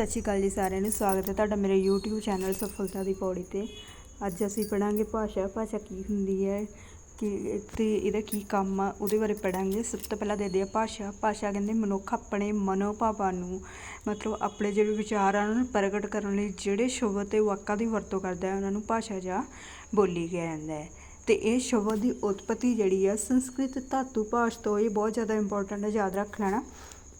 ਸਤਿ ਸ਼੍ਰੀ ਅਕਾਲ ਜੀ ਸਾਰਿਆਂ ਨੂੰ। ਸਵਾਗਤ ਹੈ ਤੁਹਾਡਾ ਮੇਰੇ YouTube ਚੈਨਲ ਸਫਲਤਾ ਦੀ ਪੌੜੀ ਤੇ। ਅੱਜ ਅਸੀਂ ਪੜਾਂਗੇ ਭਾਸ਼ਾ ਭਾਸ਼ਾ ਕੀ ਹੁੰਦੀ ਹੈ, ਕਿ ਤੇ ਇਹਦਾ ਕੀ ਕੰਮ ਆ, ਉਹਦੇ ਬਾਰੇ ਪੜਾਂਗੇ ਸਭ ਤੋਂ ਪਹਿਲਾਂ ਦੇ ਆ ਭਾਸ਼ਾ। ਭਾਸ਼ਾ ਕਹਿੰਦੇ ਮਨੁੱਖ ਆਪਣੇ ਮਨੋਭਾਵਾਂ ਨੂੰ, ਮਤਲਬ ਆਪਣੇ ਜਿਹੜੇ ਵਿਚਾਰ ਆ, ਉਹਨਾਂ ਨੂੰ ਪ੍ਰਗਟ ਕਰਨ ਲਈ ਜਿਹੜੇ ਸ਼ਬਦ ਤੇ ਵਾਕਾਂ ਦੀ ਵਰਤੋਂ ਕਰਦਾ ਹੈ, ਉਹਨਾਂ ਨੂੰ ਭਾਸ਼ਾ ਜਾਂ ਬੋਲੀ ਕਿਹਾ ਜਾਂਦਾ ਹੈ। ਤੇ ਇਹ ਸ਼ਬਦ ਦੀ ਉਤਪਤੀ ਜਿਹੜੀ ਆ ਸੰਸਕ੍ਰਿਤ ਧਾਤੂ ਭਾਸ਼ ਤੋਂ, ਇਹ ਬਹੁਤ ਜ਼ਿਆਦਾ ਇੰਪੋਰਟੈਂਟ ਹੈ ਯਾਦ ਰੱਖ ਲੈਣਾ।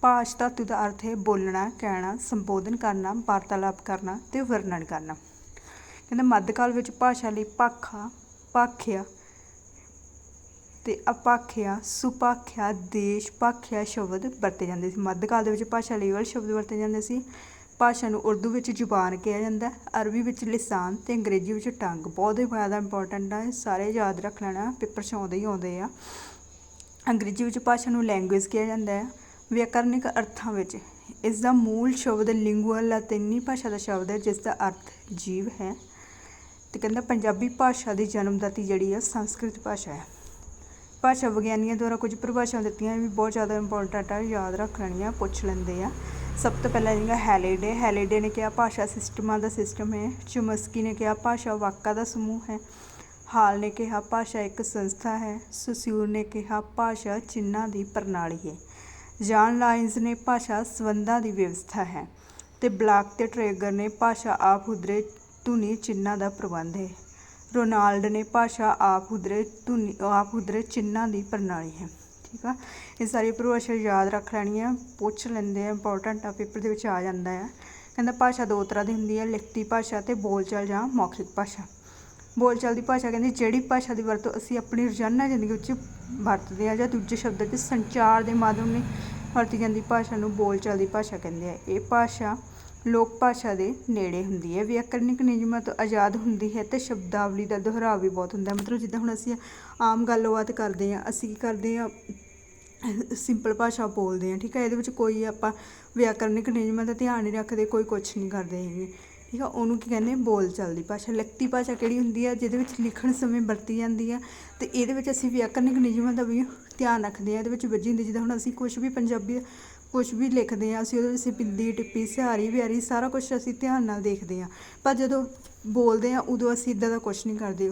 ਭਾਸ਼ ਧਾਤੂ ਦਾ ਅਰਥ ਹੈ ਬੋਲਣਾ, ਕਹਿਣਾ, ਸੰਬੋਧਨ ਕਰਨਾ, ਵਾਰਤਾਲਾਪ ਕਰਨਾ ਅਤੇ ਵਰਣਨ ਕਰਨਾ। ਕਹਿੰਦੇ ਮੱਧਕਾਲ ਵਿੱਚ ਭਾਸ਼ਾ ਲਈ ਭਾਖਾ, ਭਾਖਿਆ ਤੇ ਅਪਾਖਿਆ, ਸੁਪਾਖਿਆ, ਦੇਸ਼, ਭਾਖਿਆ ਸ਼ਬਦ ਵਰਤੇ ਜਾਂਦੇ ਸੀ। ਮੱਧਕਾਲ ਦੇ ਵਿੱਚ ਭਾਸ਼ਾ ਲਈ ਵਾਲੇ ਸ਼ਬਦ ਵਰਤੇ ਜਾਂਦੇ ਸੀ। ਭਾਸ਼ਾ ਨੂੰ ਉਰਦੂ ਵਿੱਚ ਜ਼ੁਬਾਨ ਕਿਹਾ ਜਾਂਦਾ ਅਰਬੀ ਵਿੱਚ ਲਿਸਾਨ ਤੇ ਅੰਗਰੇਜ਼ੀ ਵਿੱਚ ਟੰਗ। ਬਹੁਤ ਹੀ ਜ਼ਿਆਦਾ ਇੰਪੋਰਟੈਂਟ ਆ ਸਾਰੇ ਯਾਦ ਰੱਖ ਲੈਣਾ, ਪੇਪਰ 'ਚ ਆਉਂਦੇ ਹੀ ਆਉਂਦੇ ਆ। ਅੰਗਰੇਜ਼ੀ ਵਿੱਚ ਭਾਸ਼ਾ ਨੂੰ ਲੈਂਗੁਏਜ ਕਿਹਾ ਜਾਂਦਾ ਹੈ। ਵਿਆਕਰਨਿਕ ਅਰਥਾਂ ਵਿੱਚ ਇਸ ਦਾ ਮੂਲ ਸ਼ਬਦ ਲਿੰਗੁਆ ਲਾਤੀਨੀ ਭਾਸ਼ਾ ਦਾ ਸ਼ਬਦ ਹੈ ਜਿਸ ਦਾ ਅਰਥ ਜੀਵ ਹੈ। ਅਤੇ ਕਹਿੰਦਾ ਪੰਜਾਬੀ ਭਾਸ਼ਾ ਦੀ ਜਨਮਦਾਤੀ ਜਿਹੜੀ ਆ ਸੰਸਕ੍ਰਿਤ ਭਾਸ਼ਾ ਹੈ। ਭਾਸ਼ਾ ਵਿਗਿਆਨੀਆਂ ਦੁਆਰਾ ਕੁਝ ਪਰਿਭਾਸ਼ਾਵਾਂ ਦਿੱਤੀਆਂ ਵੀ ਬਹੁਤ ਜ਼ਿਆਦਾ ਇੰਪੋਰਟੈਂਟ ਆ ਯਾਦ ਰੱਖ ਲੈਣੀਆਂ ਪੁੱਛ ਲੈਂਦੇ ਆ। ਸਭ ਤੋਂ ਪਹਿਲਾਂ ਜਿਹੜਾ ਹੈਲੀਡੇ ਹੈਲੀਡੇ ਨੇ ਕਿਹਾ ਭਾਸ਼ਾ ਸਿਸਟਮਾਂ ਦਾ ਸਿਸਟਮ ਹੈ। ਚਮਸਕੀ ਨੇ ਕਿਹਾ ਭਾਸ਼ਾ ਵਾਕਾਂ ਦਾ ਸਮੂਹ ਹੈ। ਹਾਲ ਨੇ ਕਿਹਾ ਭਾਸ਼ਾ ਇੱਕ ਸੰਸਥਾ ਹੈ। ਸੁਸਿਊਰ ਨੇ ਕਿਹਾ ਭਾਸ਼ਾ ਚਿੰਨ੍ਹਾਂ ਦੀ ਪ੍ਰਣਾਲੀ ਹੈ। ਜਾਨ ਲਾਇਨਸ ਨੇ ਭਾਸ਼ਾ ਸੰਬੰਧਾਂ ਦੀ ਵਿਵਸਥਾ ਹੈ ਅਤੇ ਬਲਾਕ ਅਤੇ ਟਰੇਗਰ ਨੇ ਭਾਸ਼ਾ ਆਪ ਹੁਦਰੇ ਧੁਨੀ ਚਿੰਨ੍ਹਾਂ ਦਾ ਪ੍ਰਬੰਧ ਹੈ। ਰੋਨਾਲਡ ਨੇ ਭਾਸ਼ਾ ਆਪ ਹੁਦਰੇ ਧੁਨੀ, ਆਪ ਹੁਦਰੇ ਚਿੰਨ੍ਹਾਂ ਦੀ ਪ੍ਰਣਾਲੀ ਹੈ। ਠੀਕ ਆ? ਇਹ ਸਾਰੀ ਪਰਿਭਾਸ਼ਾ ਯਾਦ ਰੱਖ ਲੈਣੀ ਲੈਣੀਆਂ ਪੁੱਛ ਲੈਂਦੇ ਆ ਇੰਪੋਰਟੈਂਟ ਆ, ਪੇਪਰ ਦੇ ਵਿੱਚ ਆ ਜਾਂਦਾ ਆ। ਕਹਿੰਦਾ ਭਾਸ਼ਾ ਦੋ ਤਰ੍ਹਾਂ ਦੀ ਹੁੰਦੀ ਹੈ ਲਿਖਤੀ ਭਾਸ਼ਾ ਅਤੇ ਬੋਲਚਾਲ ਜਾਂ ਮੌਖਿਕ ਭਾਸ਼ਾ। ਬੋਲਚਾਲ ਦੀ ਭਾਸ਼ਾ ਕਹਿੰਦੇ, ਜਿਹੜੀ ਭਾਸ਼ਾ ਦੀ ਵਰਤੋਂ ਅਸੀਂ ਆਪਣੀ ਰੋਜ਼ਾਨਾ ਜ਼ਿੰਦਗੀ ਵਿੱਚ ਵਰਤਦੇ ਹਾਂ ਜਾਂ ਦੂਜੇ ਸ਼ਬਦਾਂ 'ਚ ਸੰਚਾਰ ਦੇ ਮਾਧਿਅਮ ਨੇ ਵਰਤੀ ਜਾਂਦੀ ਭਾਸ਼ਾ ਨੂੰ ਬੋਲਚਾਲ ਦੀ ਭਾਸ਼ਾ ਕਹਿੰਦੇ ਆ। ਇਹ ਭਾਸ਼ਾ ਲੋਕ ਭਾਸ਼ਾ ਦੇ ਨੇੜੇ ਹੁੰਦੀ ਹੈ। ਵਿਆਕਰਨਿਕ ਨਿਯਮਾਂ ਤੋਂ ਆਜ਼ਾਦ ਹੁੰਦੀ ਹੈ ਤੇ ਸ਼ਬਦਾਵਲੀ ਦਾ ਦੁਹਰਾਅ ਵੀ ਬਹੁਤ ਹੁੰਦਾ ਮਤਲਬ ਜਿੱਦਾਂ ਹੁਣ ਅਸੀਂ ਆਮ ਗੱਲਬਾਤ ਕਰਦੇ ਹਾਂ, ਅਸੀਂ ਕੀ ਕਰਦੇ ਹਾਂ, ਸਿੰਪਲ ਭਾਸ਼ਾ ਬੋਲਦੇ ਹਾਂ, ਠੀਕ ਹੈ? ਇਹਦੇ ਵਿੱਚ ਕੋਈ ਆਪਾਂ ਵਿਆਕਰਨਿਕ ਨਿਯਮਾਂ ਦਾ ਧਿਆਨ ਨਹੀਂ ਰੱਖਦੇ, ਕੋਈ ਕੁਛ ਨਹੀਂ ਕਰਦੇ ਹੈਗੇ। ਠੀਕ ਆ, ਉਹਨੂੰ ਕੀ ਕਹਿੰਦੇ ਬੋਲ ਚੱਲਦੀ ਭਾਸ਼ਾ, ਲਿਖਤੀ ਭਾਸ਼ਾ ਕਿਹੜੀ ਹੁੰਦੀ ਆ, ਜਿਹਦੇ ਵਿੱਚ ਲਿਖਣ ਸਮੇਂ ਵਰਤੀ ਜਾਂਦੀ ਆ, ਤੇ ਇਹਦੇ ਵਿੱਚ ਅਸੀਂ ਵਿਆਕਰਨਿਕ ਨਿਯਮਾਂ ਦਾ ਵੀ ਧਿਆਨ ਰੱਖਦੇ ਹਾਂ ਇਹਦੇ ਵਿੱਚ ਵੱਜੀ ਹੁੰਦੀ ਜਿੱਦਾਂ ਹੁਣ ਅਸੀਂ ਕੁਝ ਵੀ ਪੰਜਾਬੀ ਕੁਝ ਵੀ ਲਿਖਦੇ ਹਾਂ ਅਸੀਂ ਉਹਦੇ ਵਿੱਚ ਬਿੰਦੀ ਟਿੱਪੀ, ਸਿਹਾਰੀ ਵਿਹਾਰੀ ਸਾਰਾ ਕੁਝ ਅਸੀਂ ਧਿਆਨ ਨਾਲ ਦੇਖਦੇ ਹਾਂ ਪਰ ਜਦੋਂ ਬੋਲਦੇ ਹਾਂ ਉਦੋਂ ਅਸੀਂ ਇਦਾਂ ਦਾ ਕੁਝ ਨਹੀਂ ਕਰਦੇ।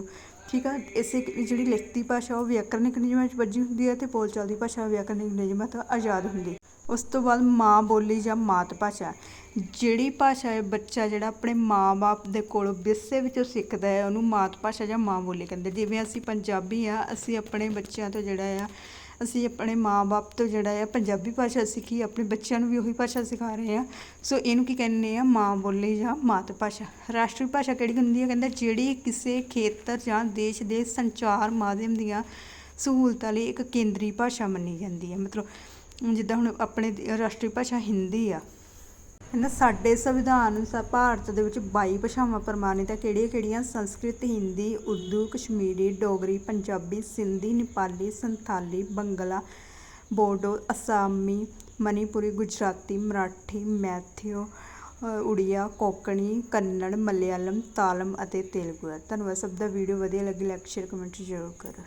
ਠੀਕ ਆ? ਇਸੇ ਜਿਹੜੀ ਲਿਖਤੀ ਭਾਸ਼ਾ, ਉਹ ਵਿਆਕਰਨਿਕ ਨਿਯਮਾਂ ਵਿੱਚ ਵੱਜੀ ਹੁੰਦੀ ਹੈ ਅਤੇ ਬੋਲਚਾਲ ਦੀ ਭਾਸ਼ਾ ਵਿਆਕਰਨਿਕ ਨਿਯਮਾਂ ਤੋਂ ਆਜ਼ਾਦ ਹੁੰਦੀ। ਹੈ ਉਸ ਤੋਂ ਬਾਅਦ ਮਾਂ ਬੋਲੀ ਜਾਂ ਮਾਤ ਭਾਸ਼ਾ। ਜਿਹੜੀ ਭਾਸ਼ਾ ਹੈ, ਬੱਚਾ ਜਿਹੜਾ ਆਪਣੇ ਮਾਂ-ਬਾਪ ਦੇ ਕੋਲੋਂ ਵਿਰਸੇ ਵਿੱਚੋਂ ਸਿੱਖਦਾ ਹੈ, ਉਹਨੂੰ ਮਾਤ ਭਾਸ਼ਾ ਜਾਂ ਮਾਂ ਬੋਲੀ ਕਹਿੰਦੇ ਜਿਵੇਂ ਅਸੀਂ ਪੰਜਾਬੀ ਆ, ਅਸੀਂ ਆਪਣੇ ਬੱਚਿਆਂ ਤੋਂ ਜਿਹੜਾ ਆ ਅਸੀਂ ਆਪਣੇ ਮਾਂ-ਬਾਪ ਤੋਂ ਜਿਹੜਾ ਆ ਪੰਜਾਬੀ ਭਾਸ਼ਾ ਸਿੱਖੀ, ਆਪਣੇ ਬੱਚਿਆਂ ਨੂੰ ਵੀ ਉਹੀ ਭਾਸ਼ਾ ਸਿਖਾ ਰਹੇ ਆ। ਸੋ ਇਹਨੂੰ ਕੀ ਕਹਿੰਦੇ ਆ? ਮਾਂ ਬੋਲੀ ਜਾਂ ਮਾਤ ਭਾਸ਼ਾ। ਰਾਸ਼ਟਰੀ ਭਾਸ਼ਾ ਕਿਹੜੀ ਹੁੰਦੀ ਹੈ ਕਹਿੰਦਾ ਜਿਹੜੀ ਕਿਸੇ ਖੇਤਰ ਜਾਂ ਦੇਸ਼ ਦੇ ਸੰਚਾਰ ਮਾਧਿਅਮ ਦੀਆਂ ਸਹੂਲਤਾਂ ਲਈ ਇੱਕ ਕੇਂਦਰੀ ਭਾਸ਼ਾ ਮੰਨੀ ਜਾਂਦੀ ਹੈ ਮਤਲਬ ਜਿੱਦਾਂ ਹੁਣ ਆਪਣੇ ਰਾਸ਼ਟਰੀ ਭਾਸ਼ਾ ਹਿੰਦੀ ਆ। ਕਹਿੰਦਾ ਸਾਡੇ ਸੰਵਿਧਾਨ ਅਨੁਸਾਰ ਭਾਰਤ ਦੇ ਵਿੱਚ 22 ਭਾਸ਼ਾਵਾਂ ਪ੍ਰਮਾਣਿਤ ਹੈ। ਕਿਹੜੀਆਂ ਕਿਹੜੀਆਂ? ਸੰਸਕ੍ਰਿਤ, ਹਿੰਦੀ, ਉਰਦੂ, ਕਸ਼ਮੀਰੀ, ਡੋਗਰੀ, ਪੰਜਾਬੀ, ਸਿੰਧੀ, ਨੇਪਾਲੀ, ਸੰਥਾਲੀ, ਬੰਗਲਾ, ਬੋਡੋ, ਅਸਾਮੀ, ਮਨੀਪੁਰੀ, ਗੁਜਰਾਤੀ, ਮਰਾਠੀ, ਮੈਥਿਓ ਉੜੀਆ, ਕੋਕਣੀ, ਕੰਨੜ, ਮਲਿਆਲਮ, ਤਾਲਮ ਅਤੇ ਤੇਲਗੂ ਹੈ। ਧੰਨਵਾਦ, ਸਭ ਦਾ ਵੀਡੀਓ ਵਧੀਆ ਲੱਗੀ ਲਾਈਕ ਸ਼ੇਅਰ ਕਮੈਂਟ ਜ਼ਰੂਰ ਕਰੋ।